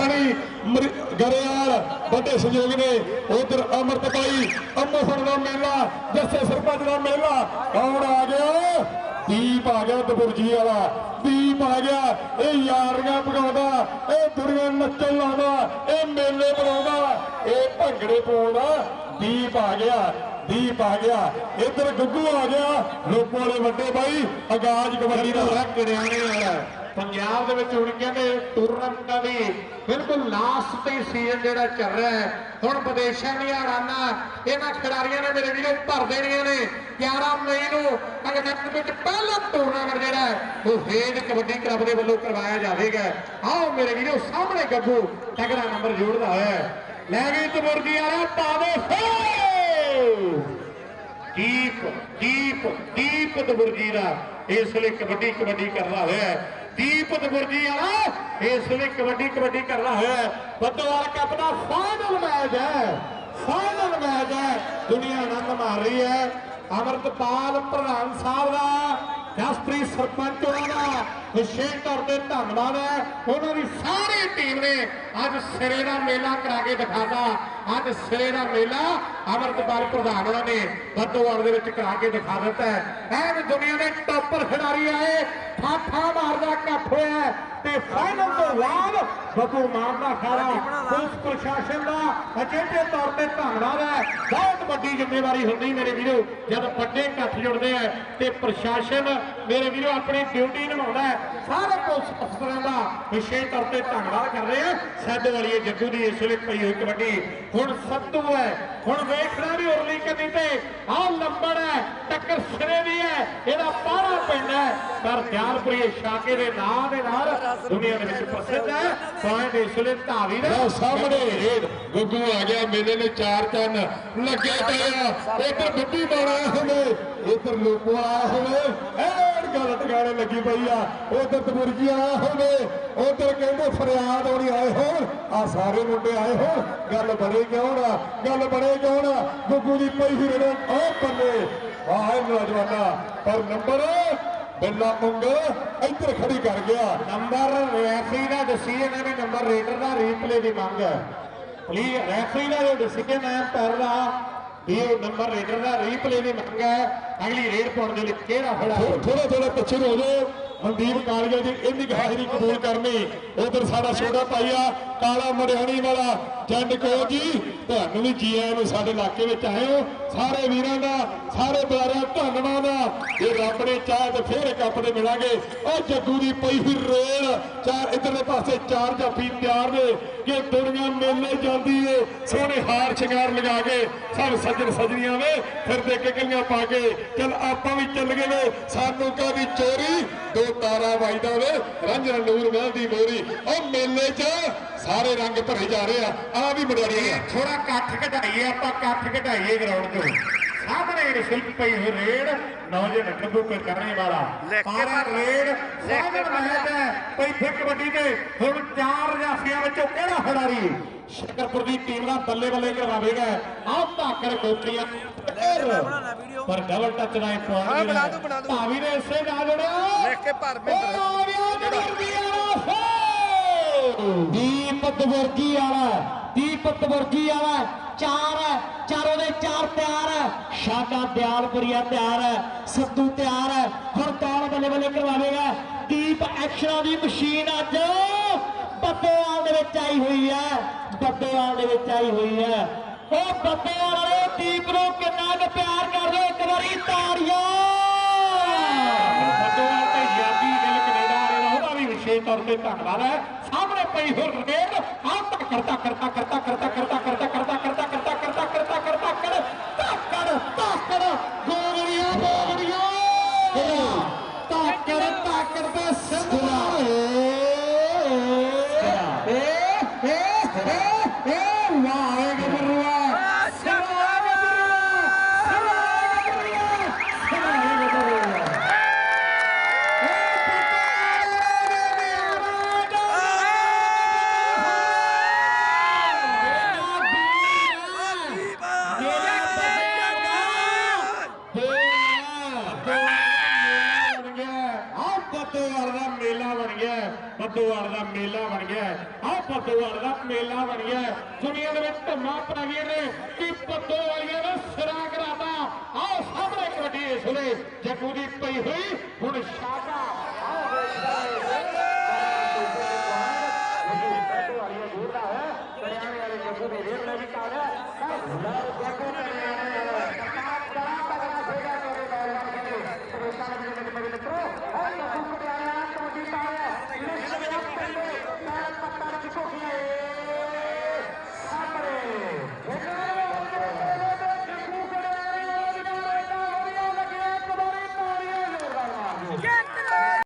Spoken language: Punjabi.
ਸਣੀ ਮਰ- ਗਰੇਵਾਲ ਵੱਡੇ ਸਹਿਯੋਗ ਨੇ ਉਧਰ ਅਮਰਤ ਬਾਈ ਅੰਮ੍ਰਿਤਸਰ ਦਾ ਮੇਲਾ, ਜੱਸੇ ਸਰਪੰਚ ਦਾ ਮੇਲਾ। ਕੌਣ ਆ ਗਿਆ? ਦੀਪ ਆ ਗਿਆ ਦਬੁਰਜੀ ਵਾਲਾ। ਦੀਪ ਆ ਗਿਆ। ਇਹ ਯਾਰੀਆਂ ਪਕਾਉਂਦਾ ਇਹ ਦੁਨੀਆਂ ਨੱਚਣ ਲਾਉਂਦਾ, ਇਹ ਮੇਲੇ ਬਣਾਉਂਦਾ ਇਹ ਭੰਗੜੇ ਪਾਉਂਦਾ। ਦੀਪ ਆ ਗਿਆ। ਦੀਪ ਆ ਗਿਆ। ਇੱਧਰ ਗੁੱਗੂ ਆ ਗਿਆ। ਲੋਕੋ ਵਾਲੇ ਵੱਡੇ ਬਾਈ, ਆਗਾਜ਼ ਕਬੱਡੀ ਦਾ। ਪੂਰਾ ਕਿਰਿਆਣੇ ਵਾਲਾ ਪੰਜਾਬ ਦੇ ਵਿੱਚ ਹੁਣ ਕਹਿੰਦੇ ਟੂਰਨਾਮੈਂਟਾਂ ਦੀ ਬਿਲਕੁਲ ਲਾਸਟ ਤੇ ਸੀਜ਼ਨ ਜਿਹੜਾ ਚੱਲ ਰਿਹਾ ਹੈ। ਹੁਣ ਵਿਦੇਸ਼ਾਂ ਦੀਆਂ ਰਾਨਾਂ ਇਹਨਾਂ ਖਿਡਾਰੀਆਂ ਨੇ ਮੇਰੇ ਵੀਰੋ ਭਰ ਦੇਣੀਆਂ ਨੇ। 11 ਮਈ ਨੂੰ ਅੰਗਰੇਜ਼ੀ ਵਿੱਚ ਪਹਿਲਾ ਟੂਰਨਾਮੈਂਟ ਜਿਹੜਾ ਹੈ, ਉਹ ਹੇਡ ਕਬੱਡੀ ਕਲੱਬ ਦੇ ਵੱਲੋਂ ਕਰਵਾਇਆ ਜਾਵੇਗਾ। ਆਓ ਮੇਰੇ ਵੀਰੋ, ਸਾਹਮਣੇ ਗੱਗੂ ਤਗੜਾ ਨੰਬਰ ਜੋੜਦਾ ਹੋਇਆ ਹੈ। ਲੈ ਗਈ ਤਮੁਰਗੀ ਵਾਲਾ, ਪਾ ਦੇ ਦੀਪ ਦੀਪ ਦੀਪ ਦਬੁਰਜੀ ਦਾ ਇਸ ਵੇਲੇ ਕਬੱਡੀ ਕਬੱਡੀ ਕਰਦਾ ਹੋਇਆ ਦੀਪ ਦਬੁਰਜੀ ਵਾਲਾ ਇਸ ਵੇਲੇ ਕਬੱਡੀ ਕਬੱਡੀ ਕਰਦਾ ਹੋਇਆ ਬੱਦੋਵਾਲ ਕੱਪ ਦਾ ਫਾਈਨਲ ਮੈਚ ਹੈ। ਫਾਈਨਲ ਮੈਚ ਹੈ। ਦੁਨੀਆ ਆਨੰਦ ਮਾਰ ਰਹੀ ਹੈ। ਅਮਰਤਪਾਲ ਪ੍ਰਧਾਨ ਸਾਹਿਬ ਦਾ ਰਾਸ਼ਟਰੀ ਸਰਪੰਚ ਉਹਨਾਂ ਵਿਸ਼ੇਸ਼ ਤੌਰ ਤੇ ਧੰਨਵਾਦ ਹੈ। ਉਹਨਾਂ ਦੀ ਸਾਰੀ ਟੀਮ ਨੇ ਅੱਜ ਸਿਰੇ ਦਾ ਮੇਲਾ ਕਰਾ ਕੇ ਦਿਖਾਤਾ। ਅੱਜ ਸਿਰੇ ਦਾ ਮੇਲਾ ਅਮਰਤਪਾਲ ਪ੍ਰਧਾਨ ਉਹਨਾਂ ਨੇ ਬੱਦੋਵਾਲ ਦੇ ਵਿੱਚ ਕਰਾ ਕੇ ਦਿਖਾ ਦਿੱਤਾ ਹੈ। ਐਨ ਦੁਨੀਆ ਦੇ ਟੌਪਰ ਖਿਡਾਰੀ ਆਏ। ਠਾਠਾ ਮਾਰਦਾ ਕੱਪ ਹੋਇਆ ਤੇ ਫਾਈਨਲ ਤੋਂ ਬਾਅਦ ਬੱਬੂ ਮਾਨ ਦਾ ਖਾਰਾ ਪੁਲਿਸ ਪ੍ਰਸ਼ਾਸਨ ਦਾ ਅਚੇਤੇ ਤੌਰ ਤੇ ਧੰਨਵਾਦ ਹੈ। ਬਹੁਤ ਵੱਡੀ ਜ਼ਿੰਮੇਵਾਰੀ ਹੁੰਦੀ ਮੇਰੇ ਵੀਰੋ ਜਦ ਵੱਡੇ ਇਕੱਠ ਜੁੜਦੇ ਆ ਤੇ ਪ੍ਰਸ਼ਾਸਨ ਮੇਰੇ ਵੀਰੋ ਆਪਣੀ ਡਿਊਟੀ ਨਿਭਾਉਂਦਾ ਹੈ। ਸਾਰੇ ਪੁਲਿਸ ਅਫਸਰਾਂ ਦਾ ਵਿਸ਼ੇਸ਼ ਤੌਰ ਤੇ ਧੰਨਵਾਦ ਕਰ ਰਹੇ ਆ। ਸਾਡੇ ਵਾਲੀ ਜੱਗੂ ਦੀ ਇਸ ਵੇਲੇ ਪਈ ਹੋਈ ਕਬੱਡੀ ਹੁਣ ਸੱਤੂ ਹੈ। ਹੁਣ ਵੇਖਣਾ ਵੀ ਉਰਲੀ ਕੰਨੀ ਤੇ ਆਹ ਲੰਬੜ ਹੈ ਟੱਕਰ ਸਿਰੇ ਦੀ ਹੈ ਇਹਦਾ ਪਾਰਾ ਹੈ। ਪਰ ਦਿਆਲਪੁਰੀ ਸ਼ਾਕੇ ਦੇ ਨਾਂ ਦੇ ਨਾਲ ਦੁਨੀਆ ਦੇ ਵਿੱਚ ਪ੍ਰਸਿੱਧ ਹੈ। ਪੁਆਇੰਟ ਇਸ ਵੇਲੇ ਧਾਵੀ ਦਾ ਲਓ ਸਾਹਮਣੇ ਰੇਡ ਗੁੱਗੂ ਆ ਗਿਆ ਮੇਲੇ ਨੇ ਚਾਰ ਚੰਨ ਲੱਗੇ ਪਏ ਆ। ਇੱਧਰ ਬੱਬੀ ਬਾਣਾ ਹੋਵੇ ਇੱਧਰ ਲੋਕੋ ਆਇਆ ਹੋਵੇ। ਐਨ ਗੱਲ ਟਿਕਾਣੇ ਲੱਗੀ ਪਈ ਆ। ਉਧਰ ਤਬੁਰਜੀ ਆਇਆ ਹੋਵੇ ਉਧਰ ਕਹਿੰਦੇ ਫਰਿਆਦ ਹੋਣੀ ਆਏ ਹੋਣ। ਆ ਸਾਰੇ ਮੁੰਡੇ ਆਏ ਹੋਣ। ਗੱਲ ਬਣੇ ਕਿਉਂ ਨਾ? ਗੱਲ ਬਣੇ ਕਿਉਂ ਨਾ? ਗੁੱਗੂ ਦੀ ਪਈ ਹੀ ਰੇਡ ਉਹ ਬੱਲੇ ਆਹ ਨੌਜਵਾਨਾ ਪਰ ਨੰਬਰ ਬੱਲਾ ਮੰਗ ਇੱਧਰ ਖੜੀ ਕਰ ਗਿਆ। ਨੰਬਰ ਰੈਫਰੀ ਦਾ ਡਿਸੀਜਨ ਹੈ ਨੰਬਰ ਰੇਡਰ ਦਾ ਰੀਪਲੇ ਦੀ ਮੰਗ ਹੈ। ਪਲੀਜ਼ ਰੈਫਰੀ ਦਾ ਜੋ ਡਿਸੀਜਨ ਹੈ ਪਰ ਦਾ ਵੀ ਉਹ ਨੰਬਰ ਰੇਡਰ ਦਾ ਰੀਪਲੇ ਦੀ ਮੰਗ ਹੈ। ਅਗਲੀ ਰੇਡ ਪਾਉਣ ਦੇ ਲਈ ਕਿਹੜਾ ਖੜਾ ਹੈ ਥੋੜਾ ਥੋੜਾ ਪਿੱਛੇ ਹੋ ਜਾਓ। ਮਨਦੀਪ ਕਾਲੀਆ ਜੀ ਇੰਨੀ ਹਾਜ਼ਰੀ ਕਬੂਲ ਕਰਨੀ। ਉਧਰ ਸਾਡਾ ਛੋਟਾ ਭਾਈਆ ਕਾਲਾ ਮੜਿਆਣੀ ਵਾਲਾ। ਚੰਡ ਕੋ ਜੀ, ਤੁਹਾਨੂੰ ਵੀ ਜੀ ਆਇਆਂ ਨੂੰ ਸਾਡੇ ਇਲਾਕੇ ਵਿੱਚ ਆਇਓ ਹੋ। ਸਾਰੇ ਵੀਰਾਂ ਦਾ, ਸਾਰੇ ਪਿਆਰਿਆਂ ਦਾ ਧੰਨਵਾਦ ਆ। ਇਹ ਰੱਬ ਨੇ ਚਾਹ ਤੇ ਫੇਰ ਇੱਕ ਆਪਣੇ ਮਿਲਾਂਗੇ। ਉਹ ਜੱਗੂ ਦੀ ਪਈ ਹੋਈ ਰੇਲ। ਚਾਰ ਇਧਰਲੇ ਪਾਸੇ ਚਾਰ ਜਾਫੀ ਤਿਆਰ ਨੇ। ਕਿ ਦੁਨੀਆ ਮੇਲੇ ਜਾਂਦੀ ਏ, ਸੋਹਣੇ ਹਾਰ ਸ਼ਿੰਗਾਰ ਲਗਾ ਕੇ ਸਭ ਸੱਜਣ ਸਜਣੀਆਂ ਵੇ ਫਿਰਦੇ ਕਿਕਲੀਆਂ ਪਾ ਕੇ ਚਲ ਆਪਾਂ ਵੀ ਚੱਲ ਗਏ ਨੇ। ਸਾਨੂੰ ਕਾਦੀ ਚੋਰੀ ਦੋ ਤਾਰਾ ਵੱਜਦਾ ਵੇ। ਰੰਜਨ ਨੂਰ ਮਹਿਲ ਦੀ ਮੋਰੀ। ਉਹ ਮੇਲੇ 'ਚ ਸਾਰੇ ਰੰਗ ਭਰੇ ਜਾ ਰਹੇ ਆ। ਆ ਵੀ ਮੜਿਆੜੀਆਂ ਆ। ਥੋੜਾ ਕੱਠ ਘਟਾਈਏ ਆਪਾਂ ਕੱਠ ਘਟਾਈਏ ਗਰਾਊਂਡ ਤੋਂ। ਸਾਹਮਣੇ ਰਿਸ਼ਿਲਕ ਪਈ ਹੋਈ ਰੇਡ। ਨੌਜਵਾਨ ਠੱਗੂ ਕੋਈ ਕਰਨੇ ਵਾਲਾ ਪਾਰਾ ਪਾ। ਰੇਡ। ਸਾਹਮਣੇ ਮੈਚ ਹੈ ਪਈ ਫਿਰ ਕਬੱਡੀ ਦੇ ਹੁਣ ਚਾਰ ਜਾਫੀਆਂ ਵਿੱਚੋਂ ਕਿਹੜਾ ਖਿਡਾਰੀ? ਸ਼ਕਰਪੁਰ ਦੀ ਟੀਮ ਦਾ ਬੱਲੇ ਬੱਲੇ ਕਰਵਾਵੇਗਾ। ਆਹ ਧਾਕਰ ਕੋਟਰੀਆਂ ਵੀਡੀਓ। ਪਰ ਡਬਲ ਟੱਚ ਦਾ ਇੱਕ ਪੁਆਇੰਟ ਹਾਂ, ਬਣਾ ਦੂੰ, ਬਣਾ ਦੂੰ। ਭਾਵੀ ਨੇ ਇਸੇ ਨਾਲ ਜੁੜਿਆ। ਲਿਖ ਕੇ ਭਰ ਫੇ ਦੀਪਤ ਵਰਗੀ ਵਾਲਾ ਦੀਪਤ ਵਰਗੀ ਵਾਲਾ। ਚਾਰ ਹੈ ਚਾਰੋਂ ਦੇ ਚਾਰ ਤਿਆਰ ਹੈ। ਸ਼ਾਦਾ ਦਿਆਲਪੁਰੀਆ ਤਿਆਰ ਹੈ ਸੱਤੂ ਤਿਆਰ ਹੈ। ਹੁਣ ਤਾਲ ਬੱਲੇ ਬੱਲੇ ਕਰਵਾਵੇਗਾ? ਦੀਪ ਐਕਸ਼ਨਾਂ ਦੀ ਮਸ਼ੀਨ ਅੱਜ ਬੱਬੇਵਾਲ ਦੇ ਵਿੱਚ ਆਈ ਹੋਈ ਹੈ। ਬੱਬੇਵਾਲ ਦੇ ਵਿੱਚ ਆਈ ਹੋਈ ਹੈ। ਉਹ ਬੱਬੇਵਾਲ ਵਾਲੇ ਦੀਪ ਨੂੰ ਉਹਦਾ ਤੌਰ ਤੇ ਧੰਨਵਾਦ ਹੈ। ਸਾਹਮਣੇ ਪਈ ਹੋਰ ਰੇਡ। ਆਹ ਤਾਂ ਕਰਤਾ ਕਰਤਾ ਬੱਦੋਵਾਲ ਦਾ ਮੇਲਾ ਬਣ ਗਿਆ ਬੱਦੋਵਾਲ ਦਾ ਮੇਲਾ ਬਣ ਗਿਆ ਆਹ ਭੱਦੋਵਾਲ ਦਾ ਮੇਲਾ ਬਣ ਗਿਆ ਹੈ। ਦੁਨੀਆ ਦੇ ਵਿੱਚ ਧੰਮਾ ਪੈ ਗਈਆਂ ਨੇ ਕਿ ਭੱਦੋ ਵਾਲੀਆਂ ਨੇ ਸਿਰਾ ਕਰਾਤਾ ਆਓ ਸਾਹਮਣੇ ਕਬੱਡੀ ਇਸ ਵੇਲੇ ਜੱਗੂ ਦੀ ਪਈ ਹੋਈ ਹੁਣ ਸ਼ਾਗਾ ਆਓ ਵਾਲੀਆਂ ਦੂਰ ਦਾ ਹੈ ਹਰਿਆਣੇ ਵਾਲੇ ਜੱਗੂ ਦੇ ਰੇਡ ਲੈ ਵੀ ਕਾਲਿਆ ਜੱਗੂ ਨੇ